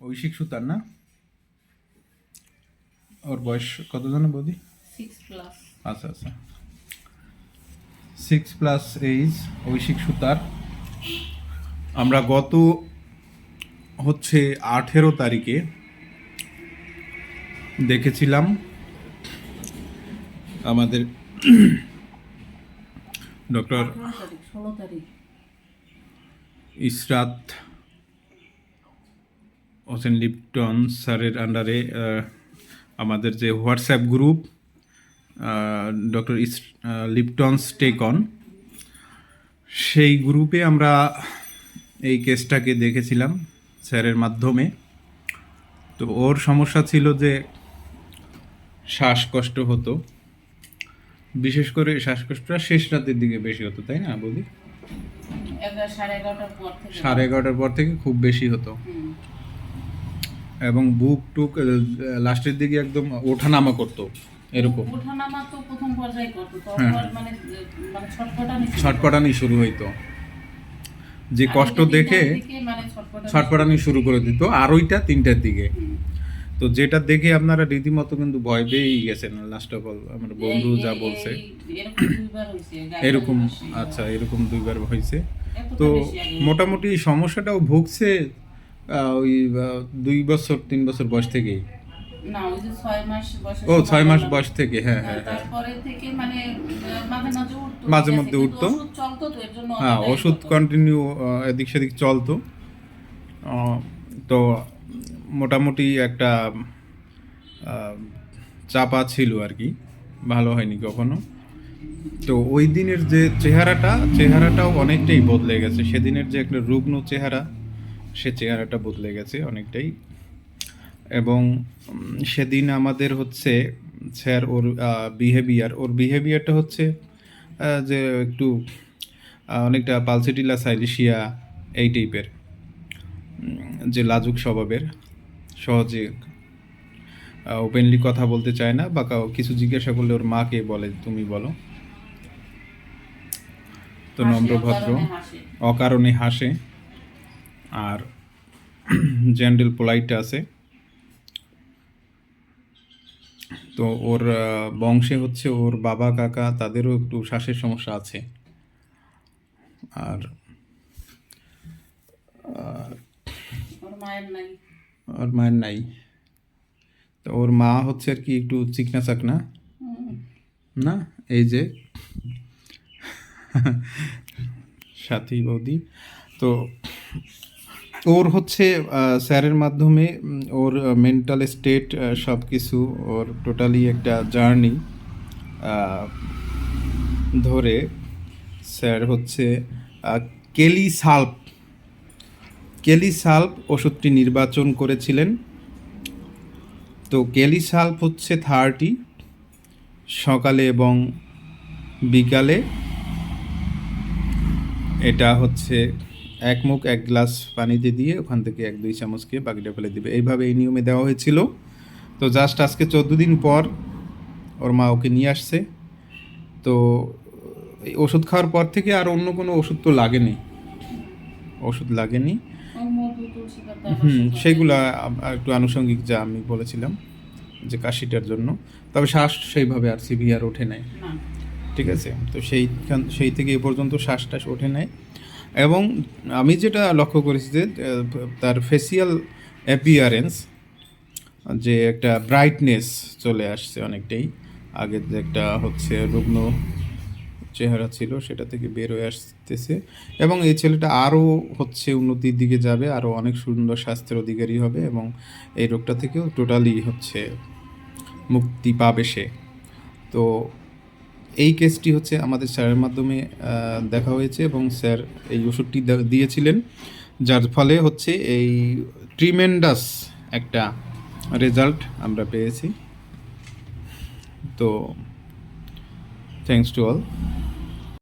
ঐশিক সুতার না? ওর বয়স কত জানো বৌদি? আচ্ছা আচ্ছা। সিক্স প্লাস এইজ ঐশিক সুতার। আমরা গত হচ্ছে আঠেরো তারিখে দেখেছিলাম আমাদের ডক্টর ইসরাত হোসেন লিপটন স্যারের আন্ডারে আমাদের যে WhatsApp group doctor is Lipton's take on সেই গ্রুপে আমরা এই কেসটাকে দেখেছিলাম স্যারের মাধ্যমে। তো ওর সমস্যা ছিল যে শ্বাসকষ্ট হতো। বিশেষ করে শ্বাসকষ্টটা শেষ রাতের দিকে বেশি হতো তাই না বলি সাড়ে এগারোটার পর থেকে। খুব বেশি হতো। এবং বুক টুক লাস্টের দিকে একদম ওঠানামা করতো এরকম। ওঠানামা তো প্রথম পর্যায়ে করতো হ্যাঁ। তারপর মানে মানে। ছটপটানি শুরু হইতো। যে কষ্ট দেখে মানে ছটপটানি শুরু করে দিত আর ওইটা তিনটার দিকে। তো যেটা দেখে আপনারা রীতিমতো কিন্তু ভয় পেয়েই গেছেন লাস্ট অফ অল আমার বন্ধু যা বলছে। এরকম। আচ্ছা এরকম দুইবার হয়েছে তো মোটামুটি সমস্যাটাও ভুগছে ওই দুই বছর তিন বছর বয়স থেকেই? না ওই যে ছয় মাস বয়সে ও ছয় মাস বয়স থেকে হ্যাঁ হ্যাঁ হ্যাঁ তারপরে থেকে মানে মাঝে মাঝে উঠতো। মাঝে মধ্যে উঠতো। চলতো তো এর জন্য হ্যাঁ ওষুধ কন্টিনিউ এদিক সেদিক চলতো। তো মোটামুটি একটা চাপা ছিল আর কি। ভালো হয়নি কখনো। তো ওই দিনের যে চেহারাটা চেহারাটাও অনেকটাই বদলে গেছে। সেদিনের যে একটা রুগ্ন চেহারা সে চেহারাটা বদলে গেছে অনেকটাই। এবং সেদিন আমাদের হচ্ছে স্যার ওর বিহেভিয়ার ওর বিহেভিয়ারটা হচ্ছে যে একটু অনেকটা পালসিটিলা সাইলিশিয়া এই টাইপের যে লাজুক স্বভাবের সহজে ওপেনলি কথা বলতে চায় না বা কাউ কিছু জিজ্ঞাসা করলে ওর মাকে বলে তুমি বলো। তো নম্রভদ্র। অকারণে হাসে। আর জেন্ডেল পোলাইট আছে। তো ওর বংশে হচ্ছে ওর বাবা কাকা তাদেরও একটু শ্বাসের সমস্যা আছে। আর ওর মায়ের নাই। ওর মায়ের নাই। তো ওর মা হচ্ছে আর কি একটু চিকনা চাকনা। না এই যে সাথী বৌদি। তো ওর হচ্ছে স্যারের মাধ্যমে ওর মেন্টাল স্টেট সব কিছু ওর টোটালি একটা জার্নি ধরে স্যার হচ্ছে কেলি সাল্প কেলি সাল্প ওষুধটি নির্বাচন করেছিলেন। তো কেলি সাল্প হচ্ছে থার্টি সকালে এবং বিকালে। এটা হচ্ছে এক মুখ, এক গ্লাস পানিতে দিয়ে ওখান থেকে এক, দুই চামচ খেয়ে বাকিটা ফেলে দিবে। এইভাবে এই নিয়মে দেওয়া হয়েছিল। তো জাস্ট আজকে চোদ্দ দিন পর ওর মা ওকে নিয়ে আসছে। তো এই ওষুধ খাওয়ার পর থেকে আর অন্য কোনো ওষুধ তো লাগেনি। ওষুধ লাগেনি। হুম, সেগুলো একটু আনুষঙ্গিক যা আমি বলেছিলাম যে কাশিটার জন্য। তবে শ্বাস সেইভাবে আর সিভিয়ার ওঠে নাই। ঠিক আছে? তো সেইখান সেই থেকে এ পর্যন্ত শ্বাস টাস ওঠে নাই। এবং আমি যেটা লক্ষ্য করেছি যে তার ফেসিয়াল অ্যাপিয়ারেন্স যে একটা ব্রাইটনেস চলে আসছে অনেকটাই। আগে যে একটা হচ্ছে রুগ্ন চেহারা ছিল, সেটা থেকে বের হয়ে আসতেছে। এবং এই ছেলেটা আরও হচ্ছে উন্নতির দিকে যাবে, আরও অনেক সুন্দর স্বাস্থ্যের অধিকারী হবে এবং এই রোগটা থেকেও টোটালি হচ্ছে মুক্তি পাবে সে। তো এই কেসটি হচ্ছে আমাদের স্যারের মাধ্যমে দেখা হয়েছে এবং স্যার এই ওষুধটি দিয়েছিলেন, যার ফলে হচ্ছে এই ট্রিমেন্ডাস একটা রেজাল্ট আমরা পেয়েছি। তো থ্যাংকস টু অল